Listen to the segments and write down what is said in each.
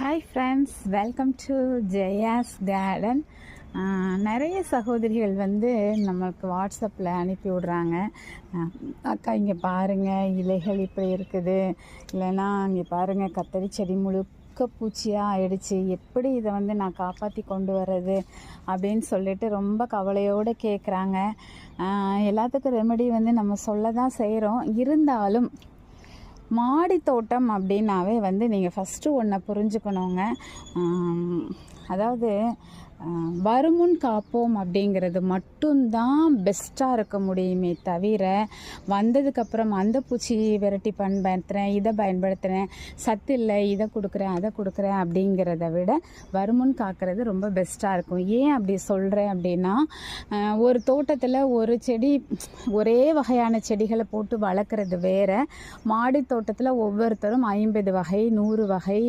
Hi friends welcome to Jaya's garden நிறைய சகோதரிகள் வந்து நம்மளுக்கு வாட்ஸ்அப்பில் அனுப்பி விடுறாங்க. அக்கா இங்கே பாருங்கள் இலைகள் இப்படி இருக்குது. இல்லைன்னா இங்கே பாருங்கள் கத்தரி செடி முழுக்க பூச்சியாக ஆயிடுச்சு. எப்படி இதை வந்து நான் காப்பாற்றி கொண்டு வர்றது அப்படின்னு சொல்லிட்டு ரொம்ப கவலையோடு கேட்குறாங்க எல்லாத்துக்கும் ரெமெடி வந்து நம்ம சொல்ல தான் செய்கிறோம் இருந்தாலும் மாடி தோட்டம் அப்படின்னாவே வந்து நீங்கள் ஃபஸ்ட்டு ஒன்றை புரிஞ்சுக்கணுங்க. அதாவது வருமுன் காப்போம் அப்படிங்கிறது மட்டும்தான் பெஸ்ட்டாக இருக்க முடியுமே தவிர வந்ததுக்கப்புறம் அந்த பூச்சி விரட்டி பயன்படுத்துகிறேன் இதை பயன்படுத்துகிறேன் சத்து இல்லை இதை கொடுக்குறேன் அதை கொடுக்குறேன் அப்படிங்கிறத விட வருமுன் காக்கிறது ரொம்ப பெஸ்ட்டாக இருக்கும். ஏன் அப்படி சொல்கிறேன் அப்படின்னா ஒரு தோட்டத்தில் ஒரு செடி ஒரே வகையான செடிகளை போட்டு வளர்க்குறது வேற. மாடி தோட்டத்தில் ஒவ்வொருத்தரும் ஐம்பது வகை நூறு வகை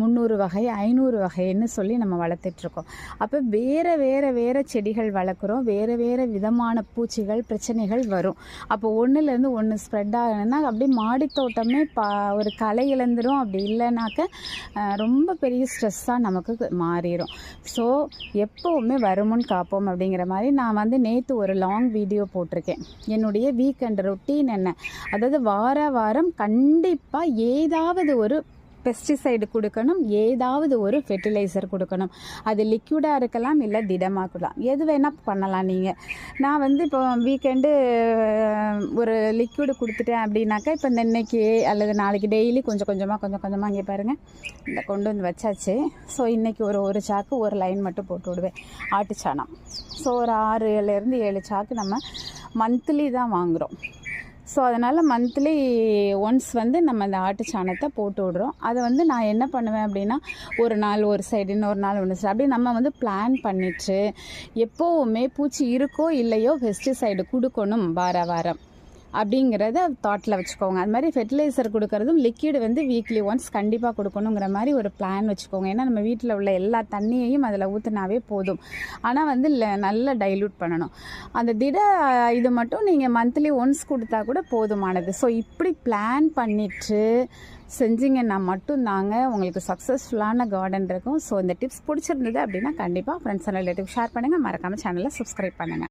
முந்நூறு வகை ஐநூறு வகைன்னு சொல்லி நம்ம வளர்த்துட்ருக்கோம் அப்போ வேறு வேறு வேறு செடிகள் வளர்க்குறோம். வேறு வேறு விதமான பூச்சிகள் பிரச்சனைகள் வரும். அப்போ ஒன்றுலேருந்து ஒன்று ஸ்ப்ரெட் ஆகணும்னா அப்படியே மாடித்தோட்டமே பா ஒரு களை இழந்துரும். அப்படி இல்லைனாக்க ரொம்ப பெரிய ஸ்ட்ரெஸ்ஸாக நமக்கு மாறிடும் ஸோ எப்போவுமே வருமுன் காப்போம் அப்படிங்கிற மாதிரி நான் வந்து நேற்று ஒரு லாங் வீடியோ போட்டிருக்கேன். என்னுடைய வீக்கெண்ட் ரொட்டீன் என்ன? அதாவது வார வாரம் கண்டிப்பாக ஏதாவது ஒரு பெஸ்டிசைடு கொடுக்கணும் ஏதாவது ஒரு ஃபெர்டிலைசர் கொடுக்கணும். அது லிக்யூடாக இருக்கலாம் இல்லை திடமாக இருக்கலாம். எது வேணால் பண்ணலாம் நீங்கள் நான் வந்து இப்போ வீக்கெண்டு ஒரு லிக்யூடு கொடுத்துட்டேன் அப்படின்னாக்கா இப்போ இந்த இன்னைக்கு அல்லது நாளைக்கு டெய்லி கொஞ்சம் கொஞ்சமாக கொஞ்சம் கொஞ்சமாக இங்கே பாருங்கள் இந்த கொண்டு வந்து வச்சாச்சு. ஸோ இன்றைக்கி ஒரு ஒரு சாக்கு ஒரு லைன் மட்டும் போட்டு விடுவேன். ஆட்டுச்சாணம். ஸோ ஒரு ஆறுலேருந்து ஏழு சாக்கு நம்ம மந்த்லி தான் வாங்குகிறோம் ஸோ அதனால் மந்த்லி ஒன்ஸ் வந்து நம்ம அந்த ஆட்டு சாணத்தை போட்டு விடுறோம். அதை வந்து நான் என்ன பண்ணுவேன் அப்படின்னா ஒரு நாள் ஒரு சைடு இன்னொரு நாள் ஒன்று சைடு அப்படியே நம்ம வந்து பிளான் பண்ணிட்டு எப்போவுமே பூச்சி இருக்கோ இல்லையோ பெஸ்டிசைடு கொடுக்கணும் வார வாரம். அப்படிங்கிறத தாட்டில் வச்சுக்கோங்க. அது மாதிரி ஃபெர்டிலைசர் கொடுக்கறதும் லிக்விட் வந்து வீக்லி ஒன்ஸ் கண்டிப்பாக கொடுக்கணுங்கிற மாதிரி ஒரு பிளான் வச்சுக்கோங்க. ஏன்னா நம்ம வீட்டில் உள்ள எல்லா தண்ணியையும் அதில் ஊற்றினாவே போதும். ஆனால் வந்து நல்லா டைல்யூட் பண்ணணும். அந்த திட இது மட்டும் நீங்கள் மந்த்லி ஒன்ஸ் கொடுத்தா கூட போதுமானது. ஸோ இப்படி பிளான் பண்ணிட்டு செஞ்சீங்கன்னா மட்டும்தாங்க உங்களுக்கு சக்ஸஸ்ஃபுல்லான கார்டன் இருக்கும். ஸோ இந்த டிப்ஸ் பிடிச்சிருந்தது அப்படின்னா கண்டிப்பாக ஃப்ரெண்ட்ஸ் அண்ட் ரிலேட்டிவ் ஷேர் பண்ணுங்கள் மறக்காமல் சேனலை சப்ஸ்கிரைப் பண்ணுங்கள்